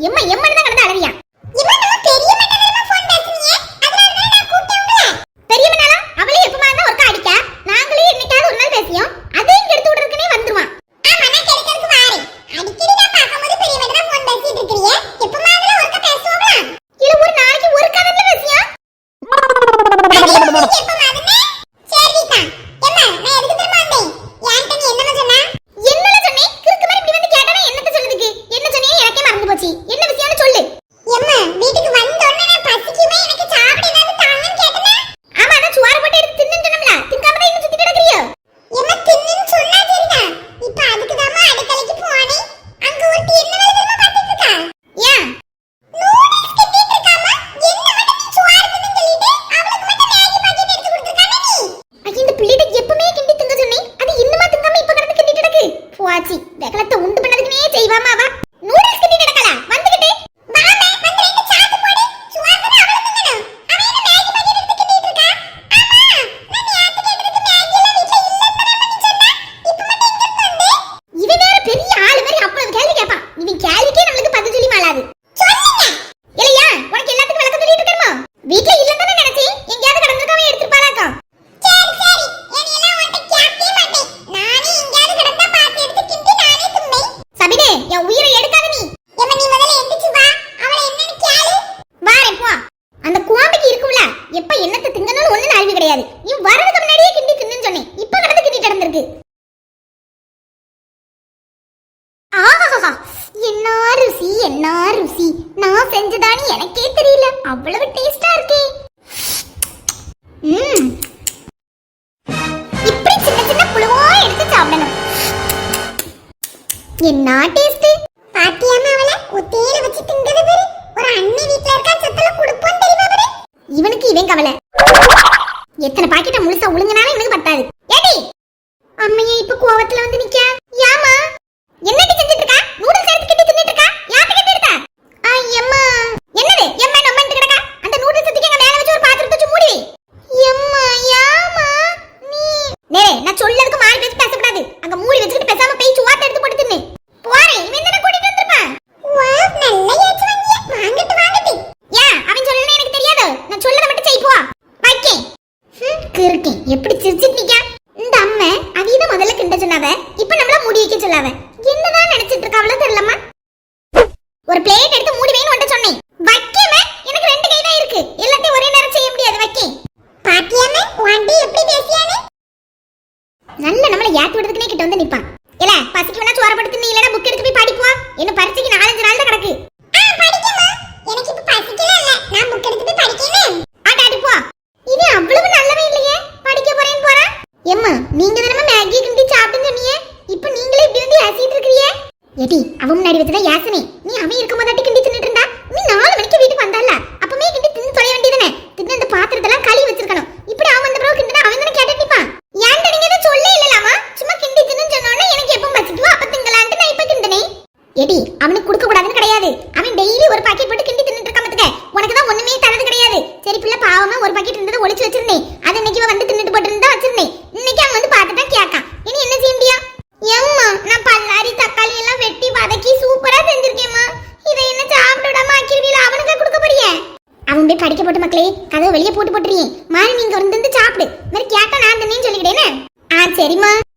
எம்மா எம்மன் அவ்வளவு டேஸ்டா இருக்கே. ம் இப்படி சின்ன சின்ன புழுவா எடுத்து சாப்பிடணும். என்ன டேஸ்ட் பாத்தியாமா அவள? ஒத்தையில வச்சு திங்கறது பேரு. ஒரு அண்ணி வீட்ல இருக்கா சத்தல குடுப்போம் தெரியுமா பேரு? இவனுக்கு இவன் கவலை. எத்தனை பாக்கெட்ட முழுசா உழுங்கினாலும் இவனுக்கு பத்தாது. ஏடி அம்மையே இப்ப கோவத்துல வந்து நிக்க? 鼻子的颜色呢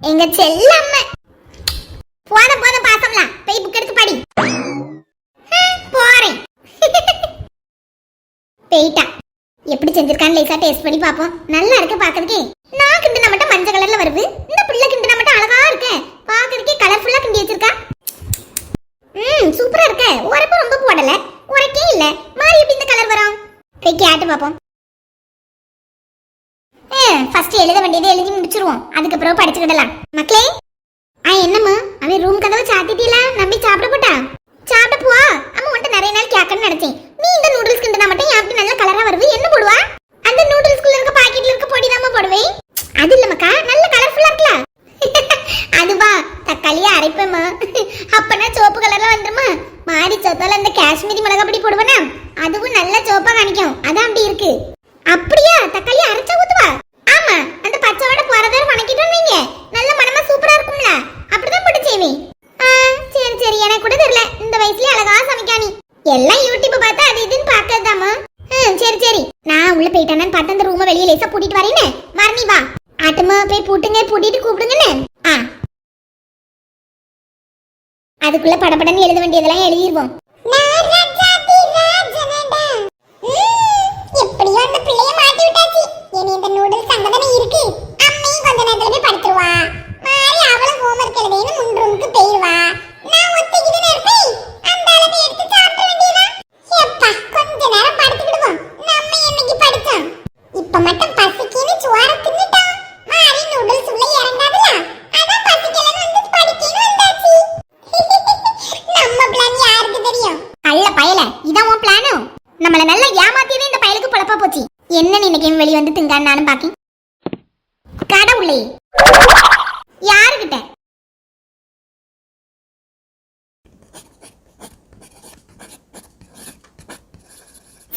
எங்க செல்லம்ம. போன போத பாக்கம்லாம் போய் புக் எடுத்து படி. போறேன். போயிட்டா. எப்படி செஞ்சிருக்கான்னு லேசா டேஸ்ட் பண்ணி பாப்போம் நல்லா இருக்கு பாக்குறதுக்கே நான் கிண்டுனா மட்டும் மஞ்சள் கலர்ல வருது. இந்த பிள்ளை கிண்டுனா மட்டும் அழகா இருக்கு. பாக்குறதுக்கே கலர்ஃபுல்லா கிண்டி வச்சிருக்கா. ம் சூப்பரா இருக்கு. உரப்பு ரொம்ப போடல. உரைக்கே இல்ல. மாறி எப்படி இந்த கலர் வரும்? போய் கேட்டு பாப்போம் ஃபர்ஸ்ட் எழுத வேண்டியதை எழுதி முடிச்சிருவோம். அதுக்கு பிறகு படிச்சுக்கிடலாம். மக்களே ஆ என்னம்மா? அவன் ரூம் கதவை சாத்திட்டீல நம்பி சாப்பிட போட்டா? சாப்பிட போவா? அம்மா உன்ட்ட நிறைய நாள் கேட்கணும்னு நினைச்சேன். நீ இந்த நூடுல்ஸ் கிண்டனா மட்டும் எப்படி நல்ல கலரா வருது. என்ன போடுவா? அந்த நூடுல்ஸ் குள்ள இருக்க பாக்கெட்ல இருக்க பொடி தான் போடுவே அது இல்ல மக்கா நல்ல கலர்ஃபுல்லா இருக்கல அதுவா தக்காளியா அரைப்பேம்மா. அப்பனா சோப்பு கலர்ல வந்துருமா? மாடி சோத்தால அந்த காஷ்மீரி மிளகாப்பொடி போடுவேனா? அதுவும் நல்லா சோப்பா காணிக்கும். அதான் அப்படி இருக்கு. கூட தெரியல. இந்த வயசுல அழகா சமைக்கா நீ. எல்லாம் யூடியூப் பார்த்தா அது இதுன்னு பார்க்கறதாமா சரி சரி. நான் உள்ள போயிட்டேன்னு பார்த்து அந்த ரூமை வெளியே லேசா பூட்டிட்டு வரேன்னு வரனி வா ஆட்டமா போய் பூட்டுங்க பூட்டிட்டு கூப்பிடுங்கன்னு ஆ. அதுக்குள்ள படப்படன்னு எழுத வேண்டியதெல்லாம் எழுதிடுவோம்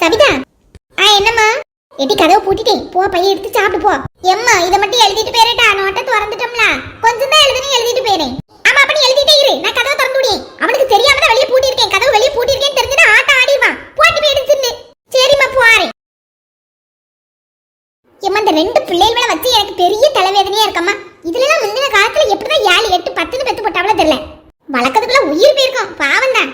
கவிதா. ஆ என்னம்மா? எட்டி கதவை பூட்டிட்டேன் போ பையன் எடுத்து சாப்பிட்டு போ. எம்மா இதை மட்டும் எழுதிட்டு போயிரட்டா நோட்டை திறந்துட்டோம்ல. கொஞ்சம் தான் எழுதுனே எழுதிட்டு போயிறேன். ஆமா அப்படி எழுதிட்டே இரு. நான் கதவை திறந்து விடுவேன். அவனுக்கு தெரியாம தான் வெளியே பூட்டிருக்கேன் கதவு வெளியே பூட்டிருக்கேன்னு தெரிஞ்சுனா ஆட்டம் ஆடிடுவான் போட்டு போய் எடுத்துன்னு சரிம்மா போறேன் எம்மா இந்த ரெண்டு பிள்ளைகளை வச்சு எனக்கு பெரிய தலைவேதனையா இருக்கம்மா. இதுலலாம் முந்தின காலத்துல எப்படிதான் ஏழு எட்டு பத்துன்னு பெத்து போட்டாவளோ தெரியல. வளர்க்கறதுக்குள்ள உயிர் போயிருக்கும். பாவம் தான்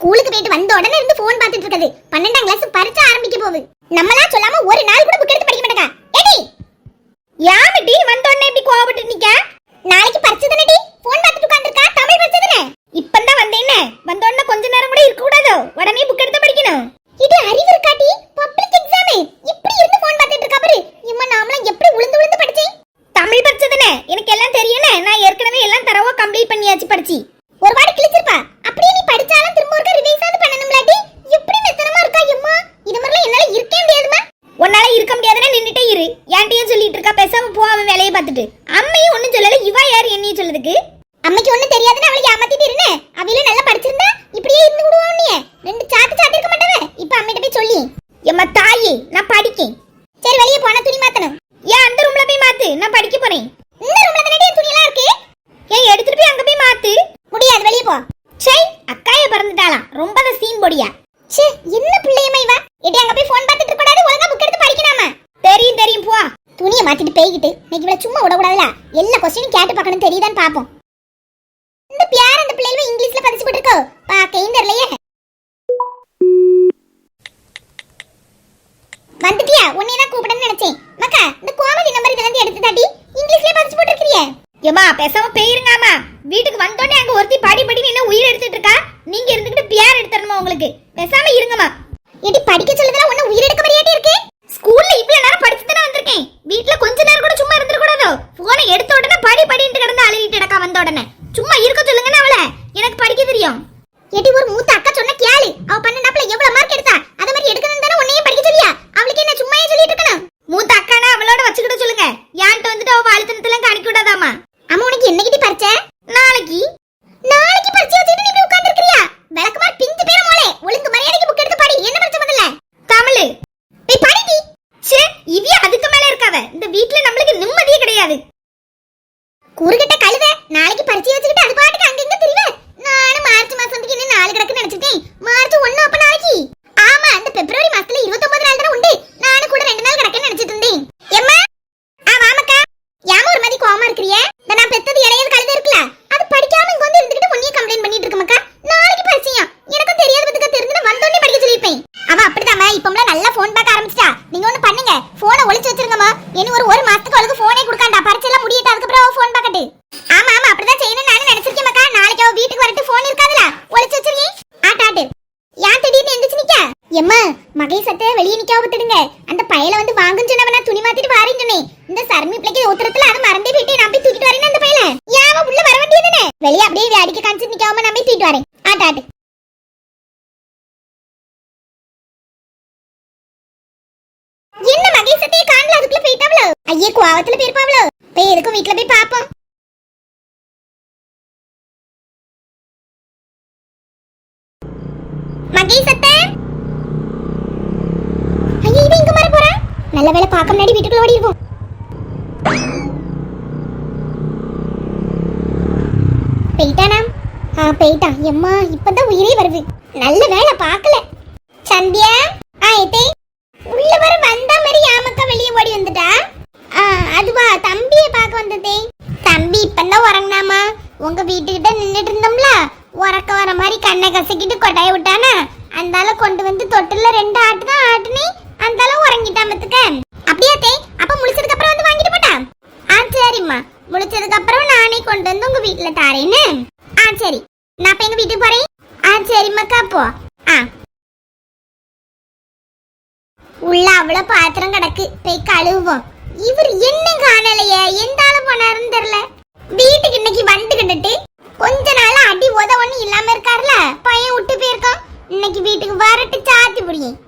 ஸ்கூலுக்கு போயிட்டு வந்த உடனே இருந்து போன் பார்த்துட்டு இருக்குது பன்னெண்டாம் கிளாஸ் பரிச்சை ஆரம்பிக்க போகுது. நம்மளா சொல்லாம ஒரு நாள் கூட புக் எடுத்து படிக்க மாட்டேங்க. ஏடி? யாமிட்டி வந்த உடனே இப்படி கோவப்பட்டு நிக்க? நாளைக்கு பரிச்சை தானடி போன் பார்த்துட்டு உட்கார்ந்திருக்கா தமிழ் பரிச்சை தானே இப்பதான் வந்தேனே வந்த உடனே கொஞ்ச நேரம் கூட இருக்க கூடாதோ உடனே புக் எடுத்து படிக்கணும் இது அறிவு இருக்காட்டி பப்ளிக் எக்ஸாம் இப்படி இருந்து போன் பார்த்துட்டு இருக்கா பாரு இம்மா நாமலாம் எப்படி உளுந்து உளுந்து படிச்சேன் தமிழ் பரிச்சை தானே எனக்கு எல்லாம் தெரியும்னே நான் ஏற்கனவே எல்லாம் தரவா கம்ப்ளீட் பண்ணியாச்சு படிச்சு ஒரு வாரம் கிழிச்சிருப்பா அப்படியே நீ படிச்சாலும் திரும்ப ஒருக்கா ரிவைஸ் ஆது பண்ணணும்லாட்டி எப்படி மெத்தனமா இருக்கா எம்மா இது மாதிரிலாம் என்னால இருக்கவே முடியாதுமா உன்னால இருக்க முடியாதுன்னா நின்னுட்டே இரு ஏன்ட்டையும் சொல்லிட்டு இருக்கா? பேசாம போ அவன் வேலையை பார்த்துட்டு. அம்மையும் ஒன்றும் சொல்லலை. இவா யார் என்னையும் சொல்லுதுக்கு அம்மைக்கு ஒண்ணும் தெரியாதுன்னு அவளை ஏமாத்திட்டு இருந்தே அவையில நல்லா படிச்சிருந்தா இப்படியே இருந்து விடுவோம் நீ ரெண்டு சாத்து சாத்தி இருக்க மாட்டாவ இப்ப அம்மிட்ட போய் சொல்லி எம்மா தாயே நான் படிக்கேன் சரி வெளியே போனா துணி மாத்தணும் ஏன் அந்த ரூம்ல போய் மாத்து நான் படிக்க போறேன் இந்த ரூம்ல தானே என் துணி எல்லாம் இருக்கு ஏன் எடுத்துட்டு போய் அங்க போய் மாத்து முடியாது வெளியே போ சே அக்காய பிறந்துட்டாளாம் ரொம்ப தான் சீன் பொடியா ச்சே என்ன பிள்ளையம்மா இவ எடி அங்க போய் ஃபோன் பார்த்துட்டு இருக்க கூடாது ஒழுங்கா புக் எடுத்து படிக்கலாமா தெரியும் தெரியும் போ துணியை மாத்திட்டு பேய்கிட்டு இன்னைக்கு இவள சும்மா விட கூடாதுல எல்லா கொஸ்டினும் கேட்டு பார்க்கணும் தெரியுதான்னு பாப்போம். இந்த பியார் அந்த பிள்ளைகளும் இங்கிலீஷ்ல பதிச்சு போட்டுருக்கோ பாக்கையும் தெரியலையே வந்துட்டியா? உன்னை தான் கூப்பிடன்னு நினைச்சேன். மக்கா இந்த கோமதி நம்பர் இதுல இருந்து எடுத்து தாட்டி இங்கிலீஷ்லயே பதிச்சு போட்டுருக்கிறியே? ஏமா பேசாம போயிருங்காமா வீட்டுக்கு வந்தோடனே அங்க ஒருத்தி படி படி என்ன உயிர் எடுத்துட்டு இருக்கா? நீங்க இருந்துகிட்டு பியார் எடுத்துறணுமா உங்களுக்கு? பேசாம இருங்கம்மா. ஏடி படிக்க சொல்லுதெல்லாம் ஒண்ணு உயிர் எடுக்க மாதிரியாட்டி இருக்கு ஸ்கூல்ல இவ்வளவு நேரம் படிச்சு தானே வந்திருக்கேன் வீட்ல கொஞ்ச நேரம் கூட சும்மா இருந்துட கூடாதோ போனை எடுத்த உடனே படி படின்ட்டு கிடந்து அழுகிட்டு கிடக்கா வந்த உடனே சும்மா இருக்க சொல்லுங்கன்னு அவள எனக்கு படிக்க தெரியும் ஏடி ஒரு மூத்த அக்கா சொன்ன கேளு அவ பன்னெண்டாப்ல எவ்வளவு மார்க் எடுத்தா அத மாதிரி எடுக்கணும் தானே உன்னையும் படிக்க சொல்லியா அவளுக்கு என்ன சும்மாயே சொல்லிட்டு இருக்கணும் மூத்த அக்கானா அவளோட வச்சுக்கிட சொல்லுங்க யான்ட்ட வந்துட்டு அவ வாலித்தனத்துல காணிக்க விடாதாமா அம்மா உனக்கு என்னைக்கு பறிச்ச நாளைக்கு நாளைக்கு பறிச்சு வச்சுட்டு நீ இப்படி உட்கார்ந்திருக்கிறியா விளக்குமார் பிஞ்சு பேர மோளே ஒழுங்கு மரியாதைக்கு புக் எடுத்து படி என்ன பிரச்சனை முதல்ல தமிழ் டேய் படிடி ச்சே இவிய அதுக்கு மேல இருக்காவ இந்த வீட்ல நம்மளுக்கு நிம்மதியே கிடையாது குறுகிட்ட கழுத நாளைக்கு பறிச்சு வச்சுக்கிட்டு அது பாட்டுக்கு அங்கங்க திரிவ நானும் மார்ச் மாசத்துக்கு இன்னும் நாலு கிடக்கு நினைச்சிட்டேன் மார்ச் ஒண்ணு அப்ப நாளைக்கு ஆமா அந்த பிப்ரவரி மாசத்துல இருபத்தொன்பது நாள் தானே உண்டு நானும் கூட ரெண்டு நாள் கிடக்குன்னு நினைச்சிட்டு இருந்தேன் எம்மா ஆ வாமக்கா ஏமா ஒரு மாதிரி கோவமா இருக்கிறிய இந்த நான் பெத்தது இளையது கழுத இருக்குல்ல அது படிக்காம இங்க வந்து இருந்துகிட்டு உன்னையே கம்ப்ளைண்ட் பண்ணிட்டு இருக்கமாக்கா நாளைக்கு பரிச்சையா எனக்கும் தெரியாத பத்துக்க தெரிஞ்சு வந்தோடனே படிக்க சொல்லிருப்பேன் அவ அப்படிதாம்மா இப்பம்ல நல்லா போன் பார்க்க ஆரம்பிச்சிட்டா நீங்க ஒண்ணு பண்ணுங்க போனை ஒளிச்சு வச்சிருங்கம்மா. இனி ஒரு ஒரு மாசத்துக்கு அவளுக்கு போனே கொடுக்காண்டா. பரிச்செல்லாம் முடியட்டு அதுக்கப்புறம் அவ ஃபோன் பார்க்கட்டு. ஆமா ஆமா அப்படிதான் செய்யணும் நானும் நினைச்சிருக்கேன் மக்கா நாளைக்கு அவ வீட்டுக்கு வரட்டு போன் இருக்காதுல. ஒளிச்சு வச்சிருக்கீ ஆட்டாட்டு ஏன் திடீர்னு எந்திரிச்சு நிக்க? எம்மா மகை சத்த வெளியே நிக்காம விட்டுடுங்க அந்த பயல வந்து வாங்குன்னு சொன்னவ நான் துணி மாத்திட்டு வாரின்னு சொன்னேன். இந்த சர்மி பிள்ளைக்கு உத்தரத்துல அதை மறந்தே போயிட்டு நான் போய் தூக்கிட்டு வரேன் அந்த பயல. ஏன் உள்ள வர வேண்டியதுதானே வெளியே அப்படியே வேடிக்கை காமிச்சு நிக்காம நான் போய் தூக்கிட்டு வரேன். ஆட்டாட்டு என்ன மகேஷ் சத்தையே காணல? அதுக்குள்ள போயிட்டாவளோ? ஐயே கோவத்துல போயிருப்பாவளோ? போய் எதுக்கும் வீட்டுல போய் பாப்போம். மகை சத்தே ஐயே இவன் இங்க வர போறா நல்ல வேலை பார்க்க முன்னாடி வீட்டுக்குள்ள ஓடி இருக்கும் போயிட்டானா? ஆ போயிட்டான். எம்மா இப்பதான் உயிரே வருது. நல்ல வேளை பார்க்கல. சந்தியா? ஆ எத்தே. ஓடி வந்துட்டேன் அதுவா தம்பியை பார்க்க வந்ததே. தம்பி இப்பெல்லாம் உறங்கினாமா? உங்க வீட்டுக்கிட்ட நின்றுட்டு இருந்தோம்ல? உறக்க வர மாதிரி கண்ணை கசக்கிட்டு கொட்டாய விட்டானா? அந்தால கொண்டு வந்து தொட்டில ரெண்டு ஆட்டு தான் ஆட்டுனி அந்தால உறங்கிட்டான் பத்துக்க அப்படியா தே அப்ப முழிச்சதுக்கு அப்புறம் வந்து வாங்கிட்டு போட்டான் ஆ சரிம்மா. முழிச்சதுக்கு அப்புறம் நானே கொண்டு வந்து உங்க வீட்டுல தாரேன்னு. ஆ சரி. நான் இப்ப எங்க வீட்டுக்கு போறேன்? ஆ சரிம்மாக்கா போ. ஆ. உள்ள அவ்வளவு பாத்திரம் கிடக்கு. போய் கழுவுவோம். இவர் என்ன காணலையே. எந்த ஆளு போனாருன்னு தெரியல. வீட்டுக்கு இன்னைக்கு வந்து வந்துகிட்டு கொஞ்ச நாள் அடி உத ஒண்ணு இல்லாம இருக்காருல. பையன் விட்டு போயிருக்கான். இன்னைக்கு வீட்டுக்கு வரட்டு சாத்தி புடியும்